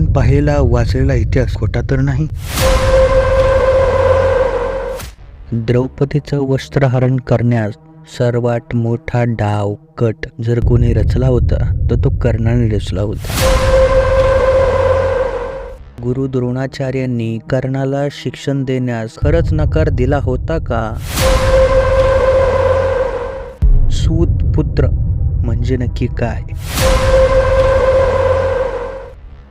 आपण पाहिलेला वाचलेला इतिहास खोटा तर नाही? द्रौपदीचं वस्त्रहरण करण्यास सर्वात मोठा डाव कट जर कोणी रचला होता तर तो कर्णाने रचला होता. गुरु द्रोणाचार्यांनी कर्णाला शिक्षण देण्यास खरंच नकार दिला होता का? सूत पुत्र म्हणजे नक्की काय?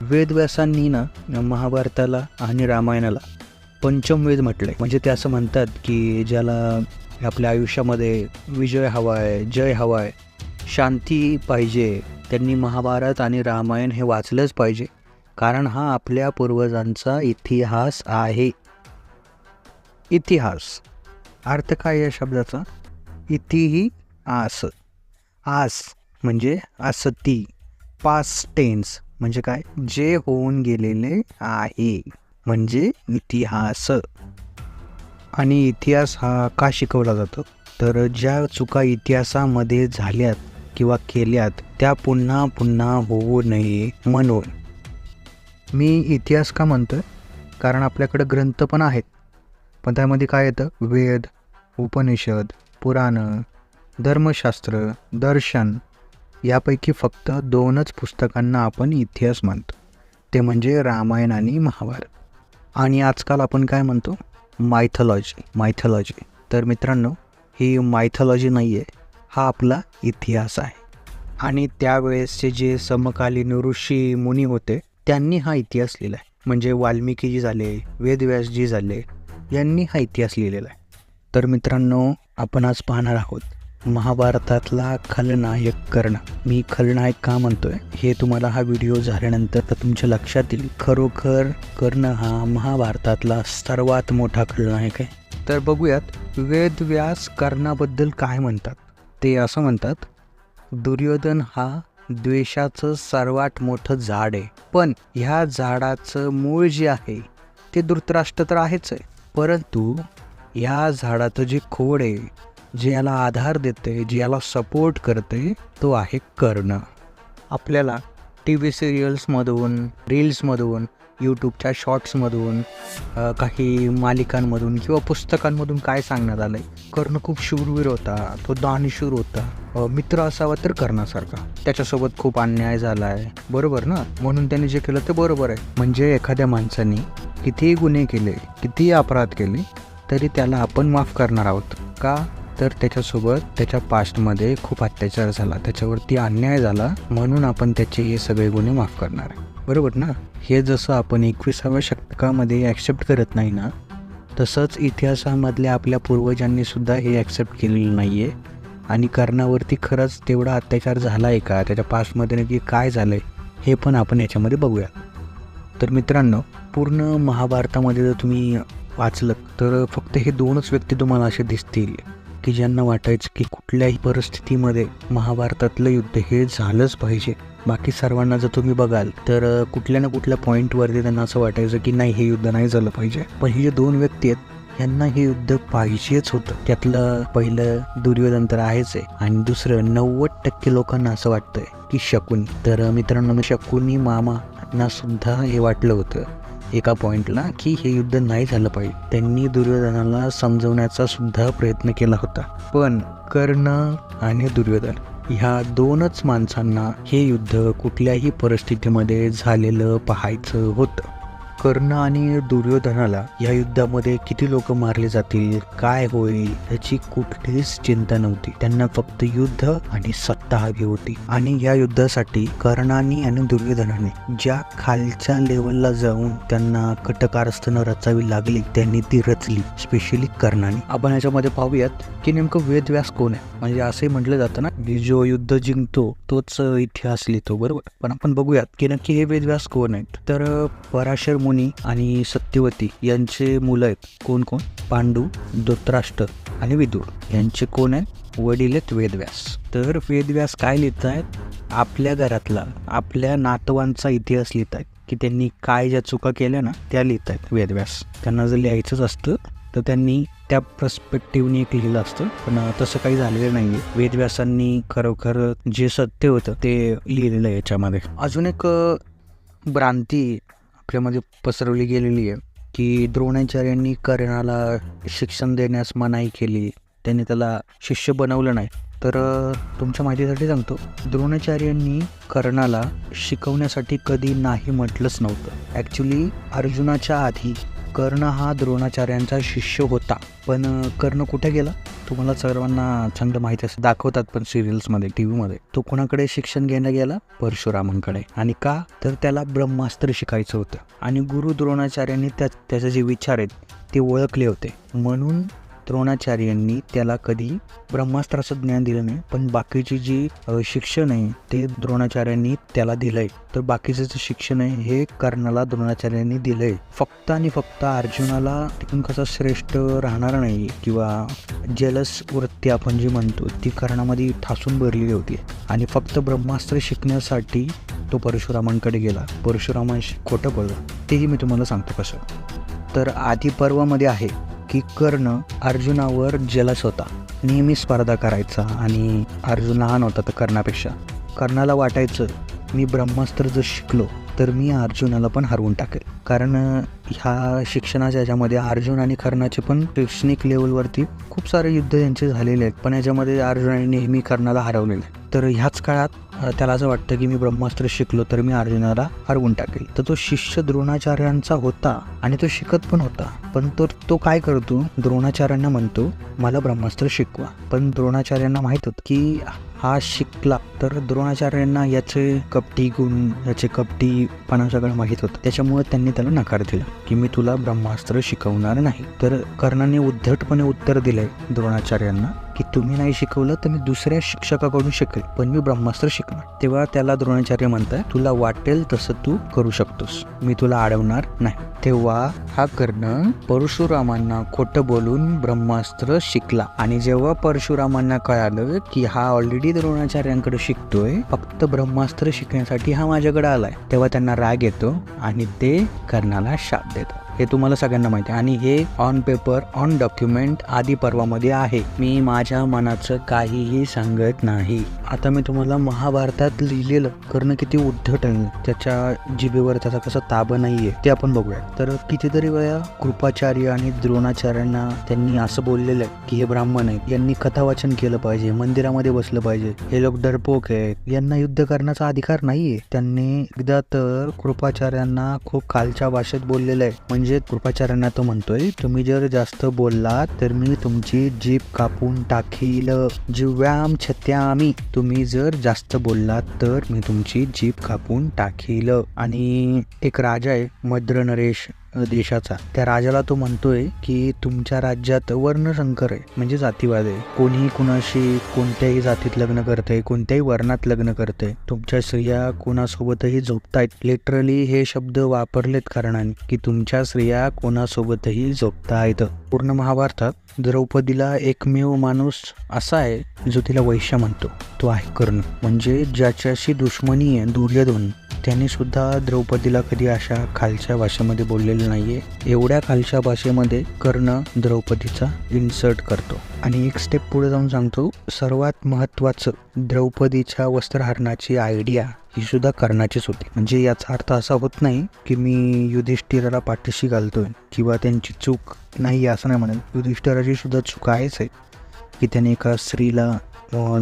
वेदव्यासांनी ना महाभारताला आणि रामायणाला पंचमवेद म्हटलंय म्हणजे ते असं म्हणतात की ज्याला आपल्या आयुष्यामध्ये विजय हवा आहे जय हवा आहे शांती पाहिजे त्यांनी महाभारत आणि रामायण हे वाचलंच पाहिजे. कारण हा आपल्या पूर्वजांचा इतिहास आहे. इतिहास. अर्थ काय या शब्दाचा? इतिही आस. आस म्हणजे असती पास टेन्स म्हणजे काय? जे होऊन गेलेले आहे. म्हणजे इतिहास. आणि इतिहास हा का शिकवला जातो? तर ज्या चुका इतिहासामध्ये झाल्यात किंवा केल्यात त्या पुन्हा पुन्हा होऊ नये म्हणून. मी इतिहास का म्हणतोय? कारण आपल्याकडं ग्रंथ पण आहेत. पण त्यामध्ये काय येतं? वेद उपनिषद पुराणं धर्मशास्त्र दर्शन यापैकी फक्त दोनच पुस्तकांना आपण इतिहास मानतो ते म्हणजे रामायण आणि महाभारत. आणि आजकाल आपण काय म्हणतो? Mythology mythology. तर मित्रांनो ही मायथॉलॉजी नाही आहे हा आपला इतिहास आहे. आणि त्यावेळेसचे जे समकालीन ऋषी मुनी होते त्यांनी हा इतिहास लिहिला आहे म्हणजे वाल्मिकीजी झाले वेदव्यासजी झाले यांनी हा इतिहास लिहिलेला आहे. तर मित्रांनो आपण आज पाहणार आहोत महाभारतातला खलनायक कर्ण. मी खलनायक का म्हणतोय? हे तुम्हाला हा व्हिडिओ झाल्यानंतर तर तुमच्या लक्षात येईल. खरोखर कर्ण हा महाभारतातला सर्वात मोठा खलनायक आहे. तर बघूयात वेदव्यास कर्णाबद्दल काय म्हणतात? ते असं म्हणतात दुर्योधन हा द्वेषाचं सर्वात मोठं झाड आहे. पण ह्या झाडाचं मूळ जे आहे ते धृतराष्ट्र तर आहेच आहे. परंतु ह्या झाडाचं जे खोड आहे जे याला आधार देते जे याला सपोर्ट करते तो आहे कर्ण. आपल्याला टी व्ही सिरियल्समधून रील्समधून यूट्यूबच्या शॉर्ट्समधून काही मालिकांमधून किंवा पुस्तकांमधून काय सांगण्यात आलं आहे कर्ण खूप शूरवीर होता तो दानशूर होता. मित्र असावा तर कर्णासारखा. त्याच्यासोबत खूप अन्याय झाला आहे बरोबर ना? म्हणून त्याने जे केलं ते बरोबर आहे. म्हणजे एखाद्या माणसाने कितीही गुन्हे केले कितीही अपराध केले तरी त्याला आपण माफ करणार आहोत. का? तर त्याच्यासोबत त्याच्या पास्टमध्ये खूप अत्याचार झाला. त्याच्यावरती अन्याय झाला म्हणून आपण त्याचे हे सगळे गुन्हे माफ करणार आहे. बरोबर ना? हे जसं आपण एकविसाव्या शतकामध्ये ॲक्सेप्ट करत नाही ना तसंच इतिहासामधल्या आपल्या पूर्वजांनी सुद्धा हे ॲक्सेप्ट केलेलं नाही आहे आणि कर्णावरती खरंच तेवढा अत्याचार झाला आहे का? त्याच्या पास्टमध्ये नक्की काय झालं आहे हे पण आपण याच्यामध्ये बघूया तर मित्रांनो पूर्ण महाभारतामध्ये जर तुम्ही वाचलं तर फक्त हे दोनच व्यक्ती तुम्हाला असे दिसतील. की ज्यांना वाटायचं की कुठल्याही परिस्थितीमध्ये महाभारतातलं युद्ध हे झालंच पाहिजे. बाकी सर्वांना जर तुम्ही बघाल तर कुठल्या ना कुठल्या पॉईंटवरती त्यांना असं वाटायचं की नाही हे युद्ध नाही झालं पाहिजे. पण हे जे दोन व्यक्ती आहेत यांना हे युद्ध पाहिजेच होतं. त्यातलं पहिलं दुर्योधन तर आहेच आहे आणि दुसरं नव्वद टक्के लोकांना असं वाटतंय की शकुनी. तर मित्रांनो शकुनी शकुनी मामांना सुद्धा हे वाटलं होतं. एका पॉईंटला की हे युद्ध नाही झालं पाहिजे. त्यांनी दुर्योधनाला समजवण्याचा सुद्धा प्रयत्न केला होता. पण कर्ण आणि दुर्योधन ह्या दोनच माणसांना हे युद्ध कुठल्याही परिस्थितीमध्ये झालेलं पाहायचं होतं. कर्ण आणि दुर्योधनाला या युद्धामध्ये किती लोक मारले जातील काय होईल याची कुठलीच चिंता नव्हती. त्यांना फक्त युद्ध आणि सत्ता हवी होती. आणि या युद्धासाठी कर्णाने आणि दुर्योधनाने ज्या खालच्या लेवलला जाऊन त्यांना कटकारस्थानं रचावी लागली त्यांनी ती रचली स्पेशली कर्णाने. आपण याच्यामध्ये पाहूयात की नेमकं वेदव्यास कोण आहे? म्हणजे असे म्हटलं जातं ना की जो युद्ध जिंकतो तोच इतिहास लिहितो बरोबर? पण आपण बघूयात की नक्की हे वेदव्यास कोण आहेत? तर पराशर मुनी आणि सत्यवती यांचे मुलं आहेत. कोण कोण? पांडू धृतराष्ट्र आणि विदुर. यांचे कोण आहेत? वडील आहेत वेदव्यास. तर वेदव्यास काय लिहित आहेत? आपल्या घरातला आपल्या नातवांचा इतिहास लिहित आहेत. की त्यांनी काय ज्या चुका केल्या ना त्या लिहित आहेत वेदव्यास. त्यांना जर लिहायचंच असतं तर त्यांनी त्या प्रस्पेक्टिव्हने एक लिहिलं असतं. पण तसं काही झालेलं नाही आहे वेदव्यासांनी खरोखर जे सत्य होतं ते लिहिलेलं आहे याच्यामध्ये. अजून एक भ्रांती आपल्यामध्ये पसरवली गेलेली आहे की द्रोणाचार्यांनी कर्णाला शिक्षण देण्यास मनाई केली त्यांनी त्याला शिष्य बनवलं नाही. तर तुमच्या माहितीसाठी सांगतो द्रोणाचार्यांनी कर्णाला शिकवण्यासाठी कधी नाही म्हटलंच नव्हतं. ॲक्च्युली अर्जुनाच्या आधी कर्ण हा द्रोणाचार्यांचा शिष्य होता. पण कर्ण कुठे गेला? तुम्हाला सर्वांना चांगलं माहिती असं दाखवतात पण सिरियल्समध्ये टी व्हीमध्ये तो कोणाकडे शिक्षण घेणं गेला? परशुरामांकडे. आणि का? तर त्याला ब्रह्मास्त्र शिकायचं होतं. आणि गुरु द्रोणाचार्यांनी त्या त्याचे जे विचार आहेत ते ओळखले होते. म्हणून द्रोणाचार्यांनी त्याला कधी ब्रह्मास्त्राचं ज्ञान दिलं नाही पण बाकीची जी शिक्षण आहे ते द्रोणाचार्यांनी त्याला दिलंय. तर बाकीचं जे शिक्षण आहे हे कर्णाला द्रोणाचार्यांनी दिलंय. फक्त आणि फक्त अर्जुनाला तिथून कसा श्रेष्ठ राहणार नाही किंवा जलस वृत्ती आपण जी म्हणतो ती कर्णामध्ये ठासून भरलेली होती. आणि फक्त ब्रह्मास्त्र शिकण्यासाठी तो परशुरामांकडे गेला. परशुरामांशी खोटं पडलं तेही मी तुम्हाला सांगतो कसं. तर आधी पर्वामध्ये आहे. की कर्ण अर्जुनावर जलस होता. नेहमी स्पर्धा करायचा आणि अर्जुन लहान होता तर कर्णापेक्षा. कर्णाला वाटायचं मी ब्रह्मास्त्र जर शिकलो तर मी अर्जुनाला पण हरवून टाकेल. कारण ह्या शिक्षणाच्या याच्यामध्ये अर्जुन आणि कर्णाचे पण शैक्षणिक लेवलवरती खूप सारे युद्ध यांचे झालेले आहेत. पण याच्यामध्ये अर्जुनाने नेहमी कर्णाला हरवलेले आहे तर ह्याच काळात त्याला असं वाटतं की मी ब्रह्मास्त्र शिकलो तर मी अर्जुनाला हरवून टाकेल. तर तो शिष्य द्रोणाचार्यांचा होता आणि तो शिकत पण होता. पण तर तो काय करतो? द्रोणाचार्यांना म्हणतो मला ब्रह्मास्त्र शिकवा. पण द्रोणाचार्यांना माहीत होतं की हा शिकला तर द्रोणाचार्यांना याचे कपटी गुण याचे कपटीपणा सगळं माहीत होतं. त्याच्यामुळे त्यांनी त्याला नकार दिला की मी तुला ब्रह्मास्त्र शिकवणार नाही. तर कर्णाने उद्धटपणे उत्तर दिलंय द्रोणाचार्यांना. की तुम्ही नाही शिकवलं तर मी दुसऱ्या शिक्षकाकडून शिकेल पण मी ब्रह्मास्त्र शिकणार. तेव्हा त्याला द्रोणाचार्य म्हणताय तुला वाटेल तसं तू करू शकतोस. मी तुला अडवणार नाही. तेव्हा हा कर्ण परशुरामांना खोटं बोलून ब्रह्मास्त्र शिकला. आणि जेव्हा परशुरामांना कळालं की हा ऑलरेडी द्रोणाचार्यांकडे शिकतोय फक्त ब्रह्मास्त्र शिकण्यासाठी हा माझ्याकडे आलाय तेव्हा त्यांना राग येतो आणि ते कर्णाला शाप देतात. हे तुम्हाला सगळ्यांना माहिती आहे. आणि हे ऑन पेपर ऑन डॉक्युमेंट आदी पर्वामध्ये आहे. मी माझ्या मनाचं काहीही सांगत नाही. आता मी तुम्हाला महाभारतात लिहिलेलं कर्ण किती उद्धट आहे त्याच्या जिभेवर त्याचा कसा ताबा नाहीये ते आपण बघूया तर कितीतरी वेळा कृपाचार्य आणि द्रोणाचार्यांना त्यांनी असं बोललेलं आहे की हे ब्राह्मण आहेत यांनी कथावाचन केलं पाहिजे मंदिरामध्ये बसलं पाहिजे. हे लोक डरपोक आहेत. यांना युद्ध करण्याचा अधिकार नाहीये. त्यांनी एकदा तर कृपाचार्यांना खूप खालच्या भाषेत बोललेलं आहे. म्हणजे कृपाचार्यांना तो म्हणतोय तुम्ही जर जास्त बोललात तर मी तुमची जीभ कापून टाकील. जिव्याम छत्यामी. तुम्ही जर जास्त बोललात तर मी तुमची जीभ कापून टाकील. आणि एक राजा आहे मद्र नरेश. देशाचा. त्या राजाला तो म्हणतोय की तुमच्या राज्यात वर्णशंकर आहे म्हणजे जातीवाद आहे. कोणीही कुणाशी कोणत्याही जातीत लग्न करते कोणत्याही वर्णात लग्न करते तुमच्या स्त्रिया कोणासोबतही झोपतायत. लिटरली हे शब्द वापरलेत कारणाने की तुमच्या स्त्रिया कोणासोबतही झोपतायत. पूर्ण महाभारतात द्रौपदीला एकमेव माणूस असा आहे जो तिला वैश्य म्हणतो. तो आहे कर्ण. म्हणजे ज्याच्याशी दुश्मनी आहे दुर्योधन. त्यांनीसुद्धा द्रौपदीला कधी अशा खालच्या भाषेमध्ये बोललेलं नाहीये. एवढ्या खालच्या भाषेमध्ये कर्ण द्रौपदीचा इन्सर्ट करतो. आणि एक स्टेप पुढे जाऊन सांगतो सर्वात महत्त्वाचं द्रौपदीच्या वस्त्रहरणाची आयडिया ही सुद्धा कर्णाचीच होती. म्हणजे याचा अर्थ असा होत नाही की मी युधिष्ठिराला पाठीशी घालतोय किंवा त्यांची चूक नाही असं नाही म्हणेल युधिष्ठिराची सुद्धा चूक आहेच आहे की त्याने एका स्त्रीला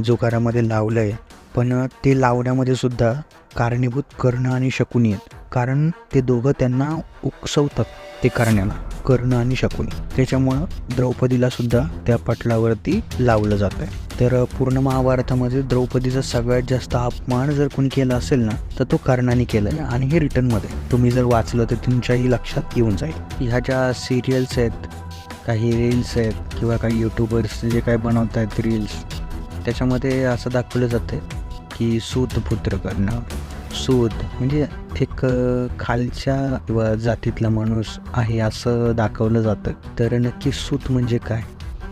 जोकारामध्ये लावलं आहे पण ते लावण्यामध्ये सुद्धा कारणीभूत कर्ण आणि शकुनी आहेत. कारण ते दोघं त्यांना उकसवतात ते करण्याला. कर्ण आणि शकुनी. त्याच्यामुळं द्रौपदीला सुद्धा त्या पटलावरती लावलं जात आहे तर पूर्ण महाभारतामध्ये द्रौपदीचा सगळ्यात जास्त अपमान जर कोणी केला असेल ना तर तो कर्णाने केला आहे आणि हे रिटर्नमध्ये. तुम्ही जर वाचलं तर तुमच्याही लक्षात येऊन जाईल. ह्या ज्या सिरियल्स आहेत काही रील्स आहेत किंवा काही यूट्यूबर्स जे काही बनवत आहेत रील्स त्याच्यामध्ये असं दाखवलं जातं की सूत पुत्र करणं. सूत म्हणजे एक खालच्या किंवा जातीतला माणूस आहे असं दाखवलं जातं. तर नक्की सूत म्हणजे काय?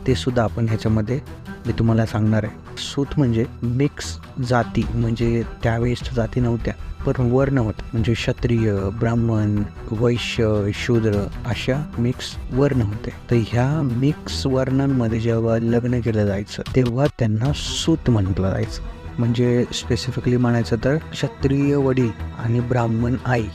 ते सुद्धा आपण ह्याच्यामध्ये मी तुम्हाला सांगणार आहे. सूत म्हणजे मिक्स जाती म्हणजे त्यावेळेस जाती नव्हत्या पण वर्ण होत म्हणजे क्षत्रिय ब्राह्मण वैश्य शूद्र अशा मिक्स वर्ण होते तर ह्या मिक्स वर्णांमध्ये जेव्हा लग्न केलं जायचं तेव्हा त्यांना सूत म्हटलं जायचं. म्हणजे स्पेसिफिकली म्हणायचं तर क्षत्रिय वडील आणि ब्राह्मण आई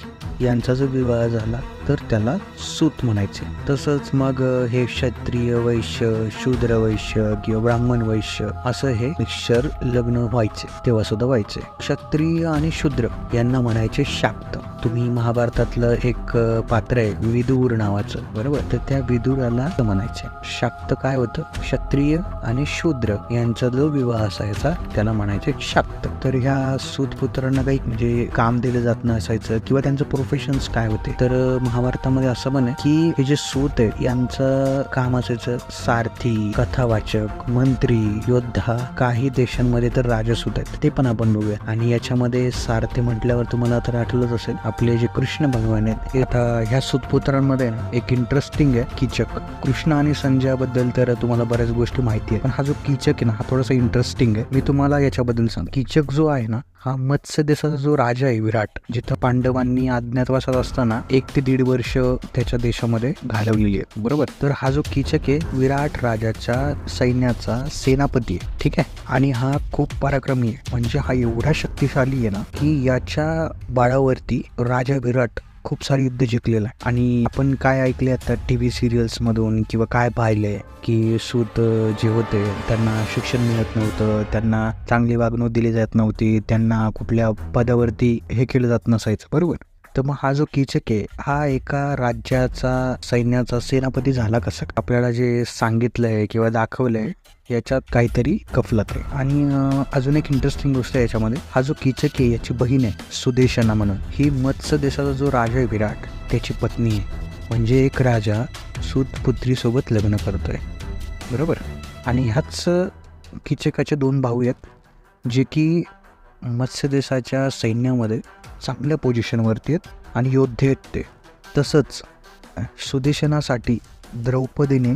यांचा जर विवाह झाला तर त्याला सूत म्हणायचे. तसंच मग हे क्षत्रिय वैश्य शूद्र वैश्य किंवा ब्राह्मण वैश्य असं हे मिक्सर लग्न व्हायचे तेव्हा सुद्धा व्हायचे. क्षत्रिय आणि शूद्र यांना म्हणायचे शाक्त. तुम्ही महाभारतातलं एक पात्र आहे विदूर नावाचं बरोबर? तर त्या विदुराला म्हणायचं म्हणायचे शाक्त काय होतं? क्षत्रिय आणि शूद्र यांचा जो विवाह असायचा त्याला म्हणायचे शाक्त. तर ह्या सूतपुत्रांना काही म्हणजे काम दिलं जात नसायचं किंवा त्यांचं प्रोफेशन्स काय होते? तर महाभारतामध्ये असं पण की हे जे सूत आहे यांचं काम असायचं सारथी कथावाचक मंत्री योद्धा काही देशांमध्ये तर राजसूत आहेत. ते पण आपण बघूया. आणि याच्यामध्ये सारथी म्हटल्यावर तुम्हाला तर आठवलंच असेल. आपले जे कृष्ण भगवान आहेत आता ह्या सुतपुत्रांमध्ये ना एक इंटरेस्टिंग आहे कीचक. कृष्ण आणि संजयाबद्दल तर तुम्हाला बऱ्याच गोष्टी माहिती आहे पण हा जो कीचक आहे ना हा थोडासा इंटरेस्टिंग आहे. मी तुम्हाला याच्याबद्दल सांग कीचक जो आहे ना हा मत्स्य देशाचा जो राजा आहे विराट जिथं पांडवांनी अज्ञातवासात असताना एक ते दीड वर्ष त्याच्या देशामध्ये घालवलेली आहे. बरोबर? तर हा जो कीचक आहे विराट राजाच्या सैन्याचा सेनापती आहे. ठीक आहे? आणि हा खूप पराक्रमी आहे. म्हणजे हा एवढा शक्तिशाली आहे ना की याच्या बाळावरती राजा विराट खूप सारी युद्ध जिंकलेलं आहे. आणि आपण काय ऐकले आता टी व्ही सिरियल्समधून किंवा काय पाहिलंय की सूत जे होते त्यांना शिक्षण मिळत नव्हतं त्यांना चांगली वागणूक दिली जात नव्हती त्यांना कुठल्या पदावरती हे केलं जात नसायचं बरोबर? तर मग हा जो कीचक आहे हा एका राज्याचा सैन्याचा सेनापती झाला कसं? आपल्याला जे सांगितलंय किंवा दाखवलंय याच्यात काहीतरी कफलत आहे. आणि अजून एक इंटरेस्टिंग गोष्ट आहे याच्यामध्ये. हा जो किचक आहे याची बहीण आहे सुदेशना म्हणून. ही मत्स्य देशाचा जो राजा आहे विराट त्याची पत्नी आहे. म्हणजे एक राजा सुतपुत्रीसोबत लग्न करतोय. बरोबर? आणि ह्याच किचकाचे दोन भाऊ आहेत जे की मत्स्य देशाच्या सैन्यामध्ये चांगल्या पोझिशनवरती आहेत आणि योद्धे आहेत ते. तसंच सुदेशनासाठी द्रौपदीने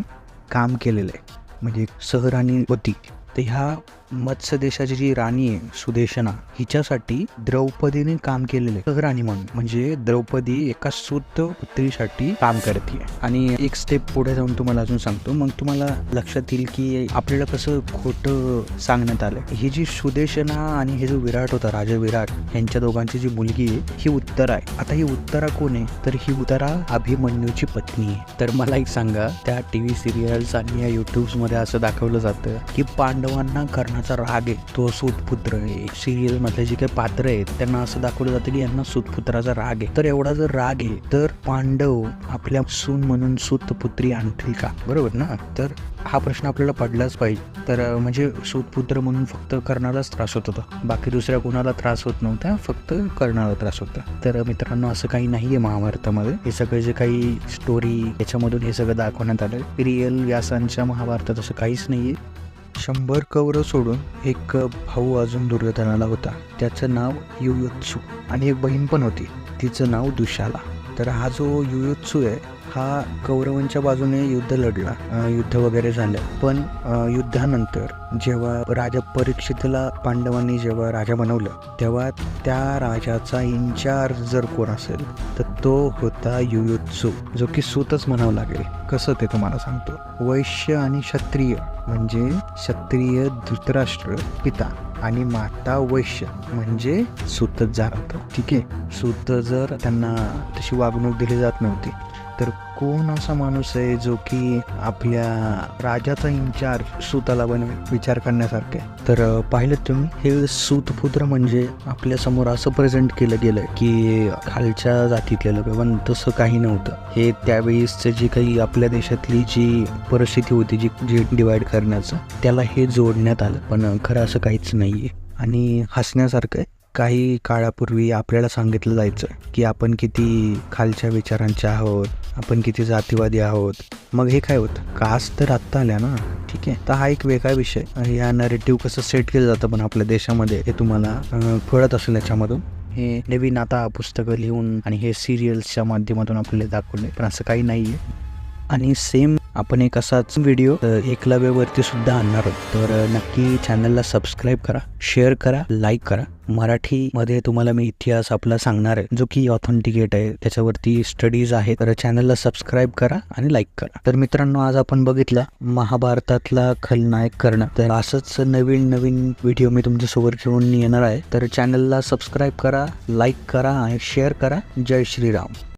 काम केलेलं आहे. म्हणजे सहर आणि वती तर ह्या मत्स्य देशाची जी राणी आहे सुदेशना हिच्यासाठी द्रौपदीने काम केलेलं आहे. म्हणून. म्हणजे द्रौपदी एका सूत पुत्रीसाठी काम करते आणि एक स्टेप पुढे जाऊन तुम्हाला अजून सांगतो. मग तुम्हाला लक्षात येईल की आपल्याला कसं खोटं सांगण्यात आलं ही जी सुदेशना आणि हे जो विराट होता राजा विराट यांच्या दोघांची जी मुलगी आहे ही उत्तरा आहे. आता ही उत्तरा कोण आहे? तर ही उत्तरा अभिमन्यूची पत्नी आहे. तर मला एक सांगा त्या टी व्ही सिरियल्स आणि या मध्ये असं दाखवलं जातं की पांडवांना कर्ण कर्णाचा राग आहे तो सूतपुत्र आहे. सिरियल मधले जे काही पात्र आहेत त्यांना असं दाखवलं जातं की यांना सूतपुत्राचा राग आहे. तर एवढा जर राग आहे तर पांडव आपल्या सून म्हणून सूतपुत्री आणतील का? बरोबर ना? तर हा प्रश्न आपल्याला पडलाच पाहिजे. तर म्हणजे सूतपुत्र म्हणून फक्त कर्णालाच त्रास होत होता. बाकी दुसऱ्या कोणाला त्रास होत नव्हता फक्त कर्णाला त्रास होता. तर मित्रांनो असं काही नाही आहे महाभारतामध्ये. हे सगळं जे काही स्टोरी याच्यामधून हे सगळं दाखवण्यात आलं रिअल व्यासांच्या महाभारतात असं काहीच नाहीये. शंभर कौरव सोडून एक भाऊ अजून दुर्योधनाला होता. त्याचं नाव युयुत्सू आणि एक बहीण पण होती. तिचं नाव दुशाला. तर हा जो युयुत्सू आहे हा कौरवांच्या बाजूने युद्ध लढला. युद्ध वगैरे झालं. पण युद्धानंतर जेव्हा राजा परीक्षितला पांडवांनी जेव्हा राजा बनवलं तेव्हा त्या राजाचा इन्चार्ज जर कोण असेल तर तो होता युयुत्सू जो की सूतच म्हणावं लागेल. कसं ते तुम्हाला सांगतो? वैश्य आणि क्षत्रिय म्हणजे क्षत्रिय धृतराष्ट्र पिता आणि माता वैश्य म्हणजे सुतच जाणवतं ठीक आहे? सुत जर त्यांना तशी वागणूक दिली जात नव्हती तर कोण असा माणूस आहे जो की आपल्या राजाचा इन्चार्ज सूताला बनवेल विचार करण्यासारखे? तर पाहिलं तुम्ही हे सूतपुत्र म्हणजे आपल्यासमोर असं प्रेझेंट केलं गेलं की खालच्या जातीतले लोक पण तसं काही नव्हतं. हे त्यावेळेसचं जी काही आपल्या देशातली जी परिस्थिती होती जी जी डिवाइड करण्याचं त्याला हे जोडण्यात आलं. पण खरं असं काहीच नाही आहे आणि हसण्यासारखं आहे. काही काळापूर्वी आपल्याला सांगितलं जायचं की आपण किती खालच्या विचारांचे आहोत आपण किती जातीवादी आहोत? मग हे काय होतं? कास्ट तर आत्ता आल्या ना? ठीक आहे. तर हा एक वेगळा विषय. आणि या नरेटिव्ह कसं सेट केलं जातं पण आपल्या देशामध्ये हे तुम्हाला कळत असेल याच्यामधून. हे नवीन आता पुस्तकं लिहून आणि हे सिरियल्सच्या माध्यमातून आपल्याला दाखवले पण असं काही नाही आहे आणि सेम आपण एक असाच व्हिडिओ अ, एकलव्यावरती सुद्धा आणणार आहोत. तर नक्की चॅनलला सबस्क्राईब करा शेअर करा लाईक करा. मराठीमध्ये तुम्हाला मी इतिहास आपला सांगणार आहे. जो की ऑथेंटिकेट आहे त्याच्यावरती स्टडीज आहेत. तर चॅनलला सबस्क्राईब करा आणि लाईक करा. तर मित्रांनो आज आपण बघितलं महाभारतातला खलनायक करणं. तर असंच नवीन नवीन व्हिडिओ मी तुमच्यासोबत घेऊन येणार आहे. तर चॅनलला सबस्क्राईब करा लाईक करा आणि शेअर करा. जय श्रीराम.